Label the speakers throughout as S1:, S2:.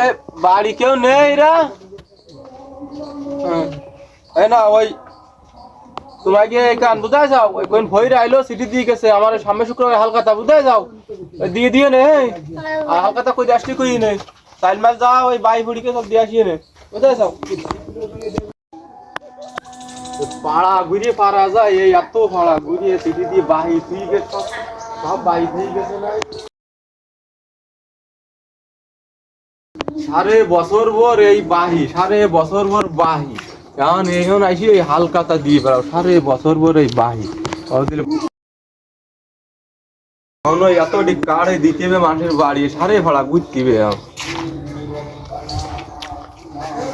S1: এ, বাড়ি কেউ নেই রা? না, ওই কান বুঝাই যাও। ওই কোন সিটি দিয়ে গেছে। আমার সামনে শুক্রবার হালকাতা বুঝাই যাও। দিয়ে দিয়ে নে। আর হালকাতা কই আসটি কই নে? চাইল মাল যাও, ওই বাই বুড়িকে সব দিয়ে আসিয়ে নে। বুঝাই যাও। পাড়া ঘুরিয়ে পারা যায়, এই এত পাড়া ঘুরিয়ে সিটি দিয়ে বাহি তুই গেছে। সব তুই গেছে না? সারে বছর ভর এই বাহি সারে বছর ভর বাহি। এখন এখন আইসি এই হালকাতা দিয়ে বেড়াও সারে বছর ভর এই বাহি।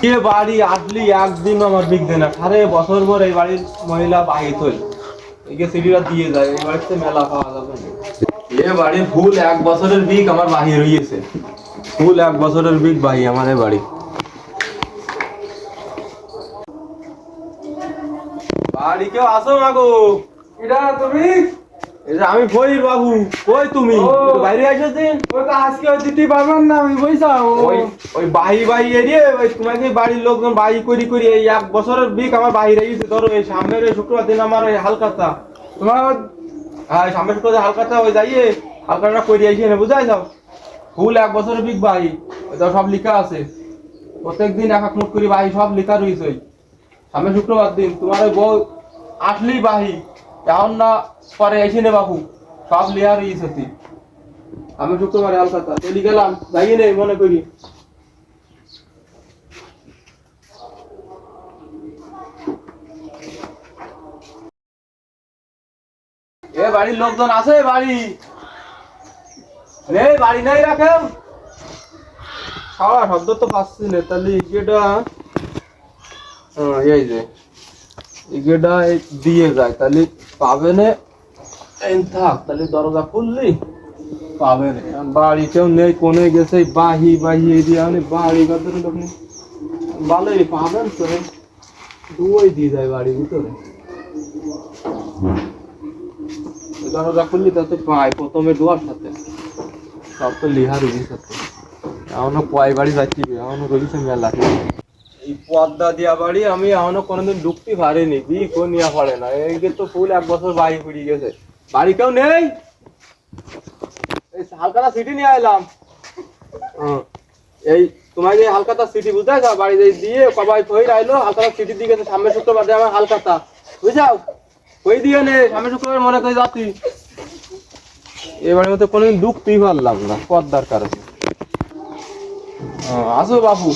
S1: কে বাড়ি আসলি একদিন আমার বিকবে না সারে বছর এই বাড়ির মহিলা বাহি তৈল। একে দিয়ে যায়, এই বাড়িতে মেলা এ বাড়ির ফুল এক বছরের বিক আমার বাহির হইয়েছে ফুল এক বছরের বিগ ভাই আমাদের বাড়ি। বাড়ি কেউ আসো মাগো
S2: এটা তুমি?
S1: এটা আমি কই বাবু কই তুমি। বাইরে দিন
S2: ওই তো আজকে ওই দিতে পারবেন না আমি পয়সা
S1: ওই ওই বাহি বাহি এরিয়ে ওই তোমাকে বাড়ির লোকজন বাহি করি করি এই এক বছরের বিক আমার বাহির হয়েছে ধরো এই সামনের এই শুক্রবার দিন আমার এই হালকাতা।
S2: তোমার
S1: হ্যাঁ সামনের শুক্রবার হালকাতা ওই যাইয়ে হালকাটা করি আইছে না বুঝাই যাও ফুল এক বছরের বিগ বাহি এটা সব লেখা আছে। প্রত্যেকদিন এক এক মুঠ করে বাহি সব লেখা রয়েছে। সামনে শুক্রবার দিন, তোমার ওই বউ আসলেই বাহি। এখন না, পরে এসে নে বাবু সব লেয়ার রয়েছে আমি শুক্রবারে হালকাতা চলি গেলাম, যাইয়ে নেই মনে করি। এ বাড়ির লোকজন আছে, বাড়ি? দরজা খুললি, পাবে বাড়ি কেউ নেই, কোনে গেছে বাহি বাহি এই দিয়ে বাড়ি ভালোই পাবেন তো দুই দিয়ে যায় বাড়ির ভিতরে। দরজা খুললি তাতে পাই প্রথমে দুয়ার সাথে। সব তো লিহা রুগীর সাথে এখনও কয় বাড়ি যাচ্ছি এখনও রয়েছে মেলা। এই পদ্মা দিয়া বাড়ি আমি এখনও কোনোদিন ঢুকতে পারিনি বি কোন নিয়া পারে না যে তো ফুল এক বছর বাড়ি ফুরিয়ে গেছে। বাড়ি কেউ নেই? এই হালকাতা সিটি নিয়ে এলাম। এই তোমার যে হালকাতা সিটি, বুঝতে পারছ? বাড়ি যে দিয়ে কবাই ফইর আইলো হালকাতা সিটি গেছে সামনে শুক্রবার আমার হালকাতা বুঝাও? ওই দিয়ে নে? সামনে শুক্রবার মনে করে যাচ্ছি। এবারে মতো কোনোদিন ঢুকতেই পারলাম না পদ্মার কারণে। আসো বাবু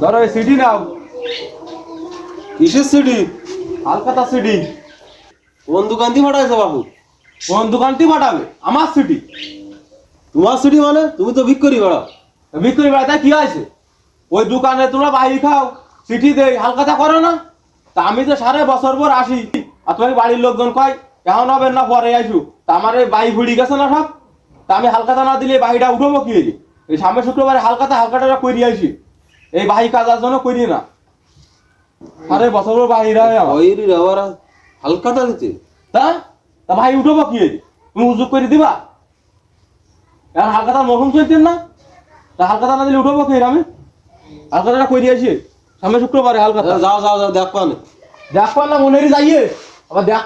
S1: ধরো এই সিডি নাও। কিসের সিডি? হালকাতা সিডি।
S3: কোন দোকান দিয়ে পাঠাইছো বাবু
S1: কোন দোকানটি পাঠাবে? আমার সিডি।
S3: তোমার ছুটি মানে? তুমি তো বিক্রি করো
S1: বিক্রি বেড়াতে কি আছে ওই দোকানে তোমরা বাইরে খাও চিঠি দেই হালকাতা করো না। তা আমি তো সাড়ে বছর পর আসি। আর তোমাকে বাড়ির লোকজন কয় এখন হবে না পরে আইসু। তা আমার এই বাই ঘুরি গেছে না সব তা আমি হালকাতা না দিলে বাড়িটা উঠবো কি? এই সামনে শুক্রবারে হালকাতা হালকাটা করি আইসি। এই বাহি কাজার জন্য করি না। সাড়ে বছর বাহির হয়
S3: আবার হালকাটা দিতে?
S1: তা? তা ভাই উঠবো কি? তুমি উজুক করে দিবা? এখন হালকাতা মরহুম চলতেন না? তা হালকাতা না দিলে উঠবো কি আমি? হালকাতাটা কই দিয়েছি সামনে শুক্রবারে হালকাতা।
S3: যাও যাও যাও দেখো না
S1: দেখো না মনেরই যাইয়ে। আবার দেখ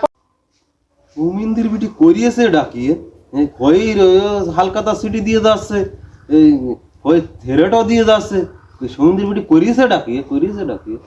S3: কুমিন্দির বিটি করিয়েছে ডাকিয়ে হয় হালকাতা সিটি দিয়ে যাচ্ছে, এই হয় থেরেটাও দিয়ে যাচ্ছে সমুদ্রের বিটি করিয়েছে ডাকিয়ে করিয়েছে ডাকিয়ে।